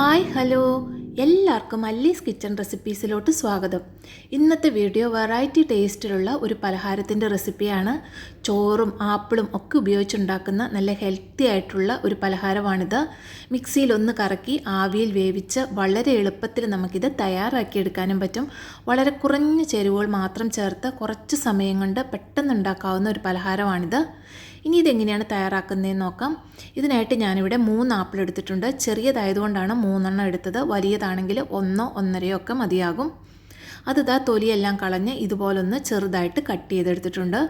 Hi hello. എല്ലാവർക്കും അല്ലീസ് kitchen റെസിപ്പീസിലോട്ട് സ്വാഗതം. ഇന്നത്തെ വീഡിയോ വെറൈറ്റി ടേസ്റ്റിലുള്ള ഒരു പലഹാരത്തിന്റെ റെസിപ്പിയാണ്. ചോറും ആപ്പിളും ഒക്കെ ഉപയോഗിച്ചുണ്ടാക്കുന്ന നല്ല ഹെൽത്തി ആയിട്ടുള്ള ഒരു പലഹാരമാണിത്. മിക്സിയിൽ ഒന്ന് കറക്കി ആവിയിൽ വേവിച്ച് വളരെ എളുപ്പത്തിൽ നമുക്കിത് തയ്യാറാക്കിയെടുക്കാനും പറ്റും. വളരെ കുറഞ്ഞ ചേരുവകൾ മാത്രം ചേർത്ത് കുറച്ച് സമയം കൊണ്ട് പെട്ടെന്നുണ്ടാക്കാവുന്ന ഒരു പലഹാരമാണിത്. ഇനി ഇതെങ്ങനെയാണ് തയ്യാറാക്കുന്നതെന്ന് നോക്കാം. ഇതിനായിട്ട് ഞാനിവിടെ മൂന്ന് ആപ്പിൾ എടുത്തിട്ടുണ്ട്. ചെറിയതായതുകൊണ്ടാണ് മൂന്നെണ്ണം എടുത്തത്. വലിയതാണെങ്കിൽ ഒന്നോ ഒന്നരയോ ഒക്കെ മതിയാകും. അത് ഇതാ തൊലിയെല്ലാം കളഞ്ഞ് ഇതുപോലൊന്ന് ചെറുതായിട്ട് കട്ട് ചെയ്തെടുത്തിട്ടുണ്ട്.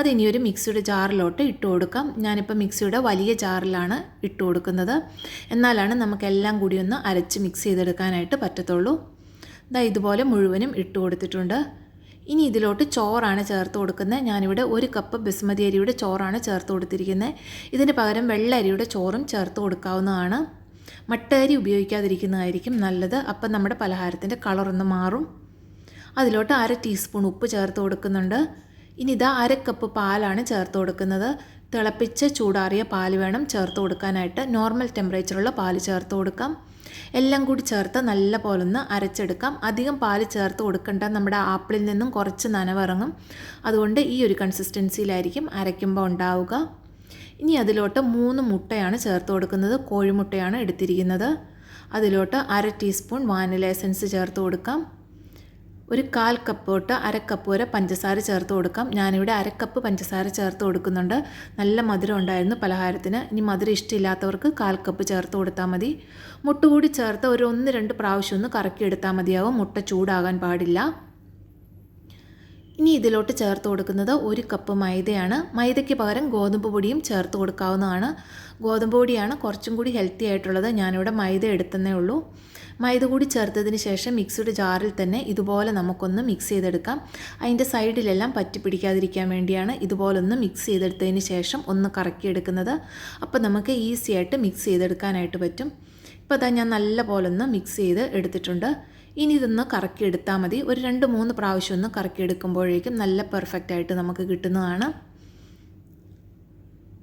അതിനി ഒരു മിക്സിയുടെ ജാറിലോട്ട് ഇട്ട് കൊടുക്കാം. ഞാനിപ്പോൾ മിക്സിയുടെ വലിയ ജാറിലാണ് ഇട്ട് കൊടുക്കുന്നത്. എന്നാലാണ് നമുക്കെല്ലാം കൂടി ഒന്ന് അരച്ച് മിക്സ് ചെയ്തെടുക്കാനായിട്ട് പറ്റത്തുള്ളൂ. ഇതാ ഇതുപോലെ മുഴുവനും ഇട്ട് കൊടുത്തിട്ടുണ്ട്. ഇനി ഇതിലോട്ട് ചോറാണ് ചേർത്ത് കൊടുക്കുന്നത്. ഞാനിവിടെ ഒരു കപ്പ് ബസ്മതി അരിയുടെ ചോറാണ് ചേർത്ത് കൊടുത്തിരിക്കുന്നത്. ഇതിന് പകരം വെള്ള അരിയുടെ ചോറും ചേർത്ത് കൊടുക്കാവുന്നതാണ്. മട്ട അരി ഉപയോഗിക്കാതിരിക്കുന്നതായിരിക്കും നല്ലത്. അപ്പം നമ്മുടെ പലഹാരത്തിന്റെ കളറൊന്ന് മാറും. അതിലോട്ട് അര ടീസ്പൂൺ ഉപ്പ് ചേർത്ത് കൊടുക്കുന്നുണ്ട്. ഇനി ഇതാ അര കപ്പ് പാലാണ് ചേർത്ത് കൊടുക്കുന്നത്. തിളപ്പിച്ച് ചൂടാറിയ പാൽ വേണം ചേർത്ത് കൊടുക്കാനായിട്ട്. നോർമൽ ടെമ്പറേച്ചറുള്ള പാൽ ചേർത്ത് കൊടുക്കാം. എല്ലാം കൂടി ചേർത്ത് നല്ല പോലെ ഒന്ന് അരച്ചെടുക്കാം. അധികം പാൽ ചേർത്ത് കൊടുക്കേണ്ട. നമ്മുടെ ആപ്പിളിൽ നിന്നും കുറച്ച് നനവിറങ്ങും. അതുകൊണ്ട് ഈ ഒരു കൺസിസ്റ്റൻസിയിലായിരിക്കും അരയ്ക്കുമ്പോൾ ഉണ്ടാവുക. ഇനി അതിലോട്ട് മൂന്ന് മുട്ടയാണ് ചേർത്ത് കൊടുക്കുന്നത്. കോഴിമുട്ടയാണ് എടുത്തിരിക്കുന്നത്. അതിലോട്ട് അര ടീസ്പൂൺ വാനില എസൻസ് ചേർത്ത് കൊടുക്കാം. ഒരു കാൽ കപ്പ് തൊട്ട് അരക്കപ്പ് വരെ പഞ്ചസാര ചേർത്ത് കൊടുക്കാം. ഞാനിവിടെ അരക്കപ്പ് പഞ്ചസാര ചേർത്ത് കൊടുക്കുന്നുണ്ട്. നല്ല മധുരം ഉണ്ടായിരുന്നു പലഹാരത്തിന്. ഇനി മധുരം ഇഷ്ടമില്ലാത്തവർക്ക് കാൽ കപ്പ് ചേർത്ത് കൊടുത്താൽ മതി. മുട്ട കൂടി ചേർത്ത് ഒരു ഒന്ന് രണ്ട് പ്രാവശ്യം ഒന്ന് കറക്കി എടുത്താൽ മതിയാവും. മുട്ട ചൂടാകാൻ പാടില്ല. ഇനി ഇതിലോട്ട് ചേർത്ത് കൊടുക്കുന്നത് ഒരു കപ്പ് മൈദയാണ്. മൈദയ്ക്ക് പകരം ഗോതമ്പ് പൊടിയും ചേർത്ത് കൊടുക്കാവുന്നതാണ്. ഗോതമ്പ് പൊടിയാണ് കുറച്ചും കൂടി ഹെൽത്തി ആയിട്ടുള്ളത്. ഞാനിവിടെ മൈദ എടുത്തന്നേ ഉള്ളൂ. മൈദ കൂടി ചേർത്തതിന് ശേഷം മിക്സിയുടെ ജാറിൽ തന്നെ ഇതുപോലെ നമുക്കൊന്ന് മിക്സ് ചെയ്തെടുക്കാം. അതിന്റെ സൈഡിലെല്ലാം പറ്റി പിടിക്കാതിരിക്കാൻ വേണ്ടിയാണ് ഇതുപോലൊന്ന് മിക്സ് ചെയ്തെടുത്തതിന് ശേഷം ഒന്ന് കറക്കിയെടുക്കുന്നത്. അപ്പോൾ നമുക്ക് ഈസി ആയിട്ട് മിക്സ് ചെയ്തെടുക്കാനായിട്ട് പറ്റും. ഇപ്പോൾ അതാ ഞാൻ നല്ല പോലൊന്ന് മിക്സ് ചെയ്ത് എടുത്തിട്ടുണ്ട്. ഇനി ഇതൊന്ന് കറക്കി എടുത്താൽ മതി. ഒരു രണ്ട് മൂന്ന് പ്രാവശ്യം ഒന്ന് കറക്കി എടുക്കുമ്പോഴേക്കും നല്ല പെർഫെക്റ്റ് ആയിട്ട് നമുക്ക് കിട്ടുന്നതാണ്.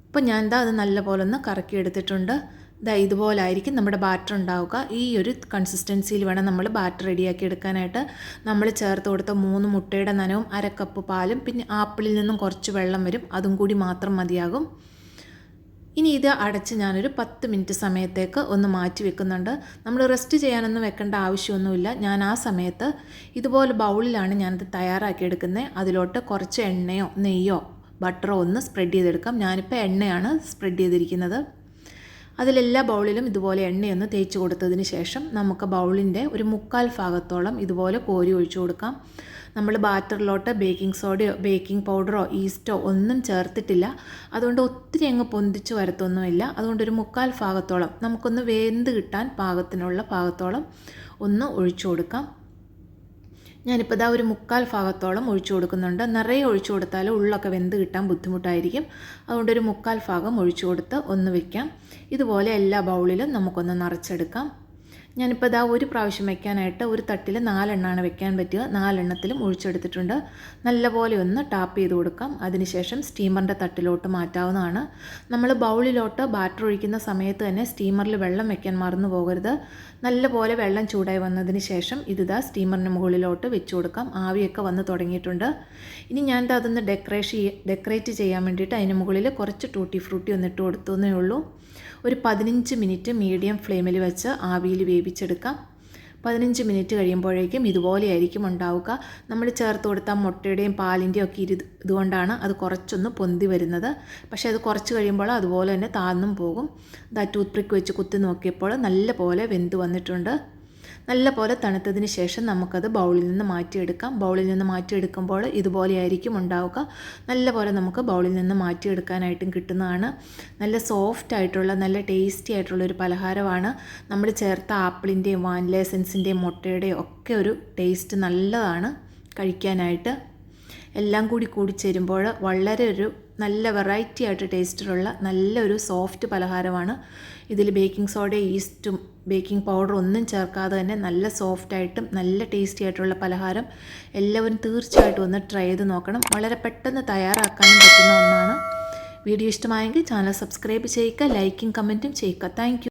അപ്പോൾ ഞാൻ എന്താ അത് നല്ലപോലെ ഒന്ന് കറക്കി എടുത്തിട്ടുണ്ട് ഇതാ ഇതുപോലായിരിക്കും നമ്മുടെ ബാറ്റർ ഉണ്ടാവുക. ഈ ഒരു കൺസിസ്റ്റൻസിയിൽ വേണം നമ്മൾ ബാറ്റർ റെഡിയാക്കി എടുക്കാനായിട്ട്. നമ്മൾ ചേർത്ത് കൊടുത്ത മൂന്ന് മുട്ടയുടെ നനവും അര കപ്പ് പാലും പിന്നെ ആപ്പിളിൽ നിന്നും കുറച്ച് വെള്ളം വരും. അതും കൂടി മാത്രം മതിയാകും. ഇനി ഇത് അടച്ച് ഞാനൊരു പത്ത് മിനിറ്റ് സമയത്തേക്ക് ഒന്ന് മാറ്റി വെക്കുന്നുണ്ട്. നമ്മൾ റെസ്റ്റ് ചെയ്യാനൊന്നും വെക്കേണ്ട ആവശ്യമൊന്നുമില്ല. ഞാൻ ആ സമയത്ത് ഇതുപോലെ ബൗളിലാണ് ഞാനിത് തയ്യാറാക്കിയെടുക്കുന്നത് അതിലോട്ട് കുറച്ച് എണ്ണയോ നെയ്യോ ബട്ടറോ ഒന്ന് സ്പ്രെഡ് ചെയ്തെടുക്കാം. ഞാനിപ്പോൾ എണ്ണയാണ് സ്പ്രെഡ് ചെയ്തിരിക്കുന്നത്. അതിലെല്ലാ ബൗളിലും ഇതുപോലെ എണ്ണയൊന്ന് തേച്ച് കൊടുത്തതിന് ശേഷം നമുക്ക് ബൗളിന്റെ ഒരു മുക്കാൽ ഭാഗത്തോളം ഇതുപോലെ കോരി ഒഴിച്ചു കൊടുക്കാം. നമ്മൾ ബാറ്ററിലോട്ട് ബേക്കിംഗ് സോഡയോ ബേക്കിംഗ് പൗഡറോ ഈസ്റ്റോ ഒന്നും ചേർത്തിട്ടില്ല. അതുകൊണ്ട് ഒത്തിരി അങ്ങ് പൊന്തിച്ച് വരത്തൊന്നുമില്ല. അതുകൊണ്ട് ഒരു മുക്കാൽ ഭാഗത്തോളം നമുക്കൊന്ന് വെന്ത് കിട്ടാൻ പാകത്തിനുള്ള ഭാഗത്തോളം ഒന്ന് ഒഴിച്ചു കൊടുക്കാം. ഞാനിപ്പോൾ ഇതാ ഒരു മുക്കാൽ ഭാഗത്തോളം ഒഴിച്ചു കൊടുക്കുന്നുണ്ട്. നിറയെ ഒഴിച്ചു കൊടുത്താൽ ഉള്ളൊക്കെ വെന്ത് കിട്ടാൻ ബുദ്ധിമുട്ടായിരിക്കും. അതുകൊണ്ട് ഒരു മുക്കാൽ ഭാഗം ഒഴിച്ചു കൊടുത്ത് ഒന്ന് വയ്ക്കാം ഇതുപോലെ എല്ലാ ബൗളിലും നമുക്കൊന്ന് നിറച്ചെടുക്കാം. ഞാനിപ്പോൾ ഇതാ ഒരു പ്രാവശ്യം വെക്കാനായിട്ട് ഒരു തട്ടിൽ നാലെണ്ണമാണ് വെക്കാൻ പറ്റുക. നാലെണ്ണത്തിലും ഒഴിച്ചെടുത്തിട്ടുണ്ട്. നല്ലപോലെ ഒന്ന് ടാപ്പ് ചെയ്ത് കൊടുക്കാം. അതിനുശേഷം സ്റ്റീമറിന്റെ തട്ടിലോട്ട് മാറ്റാവുന്നതാണ്. നമ്മൾ ബൗളിലോട്ട് ബാറ്റർ ഒഴിക്കുന്ന സമയത്ത് തന്നെ സ്റ്റീമറിൽ വെള്ളം വെക്കാൻ മറന്നു പോകരുത്. നല്ലപോലെ വെള്ളം ചൂടായി വന്നതിന് ശേഷം ഇതിതാ സ്റ്റീമറിന് മുകളിലോട്ട് വെച്ച് കൊടുക്കാം. ആവിയൊക്കെ വന്ന് തുടങ്ങിയിട്ടുണ്ട്. ഇനി ഞാൻ അതൊന്ന് ഡെക്കറേഷൻ ഡെക്കറേറ്റ് ചെയ്യാൻ വേണ്ടിയിട്ട് അതിന് മുകളിൽ കുറച്ച് ടൂട്ടി ഫ്രൂട്ടി ഒന്നിട്ട് കൊടുത്തു എന്നേ ഉള്ളൂ. ഒരു പതിനഞ്ച് മിനിറ്റ് മീഡിയം ഫ്ലെയിമിൽ വെച്ച് ആവിയിൽ വേവിച്ചെടുക്കാം. പതിനഞ്ച് മിനിറ്റ് കഴിയുമ്പോഴേക്കും ഇതുപോലെയായിരിക്കും ഉണ്ടാവുക. നമ്മൾ ചേർത്ത് കൊടുത്ത മുട്ടയുടെയും പാലിന്റെയും ഒക്കെ ഇരു ഇതുകൊണ്ടാണ് അത് കുറച്ചൊന്ന് പൊന്തി വരുന്നത്. പക്ഷേ അത് കുറച്ച് കഴിയുമ്പോൾ അതുപോലെ തന്നെ താന്നും പോകും. ദാ ടൂത്ത് പ്രിക്ക് വെച്ച് കുത്തി നോക്കിയപ്പോൾ നല്ല പോലെ വെന്ത് വന്നിട്ടുണ്ട്. നല്ല പോലെ തണുത്തതിന് ശേഷം നമുക്കത് ബൗളിൽ നിന്ന് മാറ്റിയെടുക്കാം. ബൗളിൽ നിന്ന് മാറ്റിയെടുക്കുമ്പോൾ ഇതുപോലെയായിരിക്കും ഉണ്ടാവുക. നല്ല പോലെ നമുക്ക് ബൗളിൽ നിന്ന് മാറ്റിയെടുക്കാനായിട്ടും കിട്ടുന്നതാണ്. നല്ല സോഫ്റ്റ് ആയിട്ടുള്ള നല്ല ടേസ്റ്റി ആയിട്ടുള്ള ഒരു പലഹാരമാണ്. നമ്മൾ ചേർത്ത ആപ്പിളിന്റെയും വാനില എസൻസിന്റെയും മുട്ടയുടെയും ഒക്കെ ഒരു ടേസ്റ്റ് നല്ലതാണ് കഴിക്കാനായിട്ട്. എല്ലാം കൂടി കൂടി ചേരുമ്പോൾ വളരെ ഒരു നല്ല വെറൈറ്റി ആയിട്ട് ടേസ്റ്റിലുള്ള നല്ലൊരു സോഫ്റ്റ് പലഹാരമാണ്. ഇതിൽ ബേക്കിംഗ് സോഡ ഈസ്റ്റും ബേക്കിംഗ് പൗഡർ ഒന്നും ചേർക്കാതെ തന്നെ നല്ല സോഫ്റ്റായിട്ടും നല്ല ടേസ്റ്റി ആയിട്ടുള്ള പലഹാരം എല്ലാവരും തീർച്ചയായിട്ടും ഒന്ന് ട്രൈ ചെയ്ത് നോക്കണം. വളരെ പെട്ടെന്ന് തയ്യാറാക്കാനും പറ്റുന്ന ഒന്നാണ്. വീഡിയോ ഇഷ്ടമായെങ്കിൽ ചാനൽ സബ്സ്ക്രൈബ് ചെയ്യുക ലൈക്കും കമന്റും ചെയ്യുക. താങ്ക്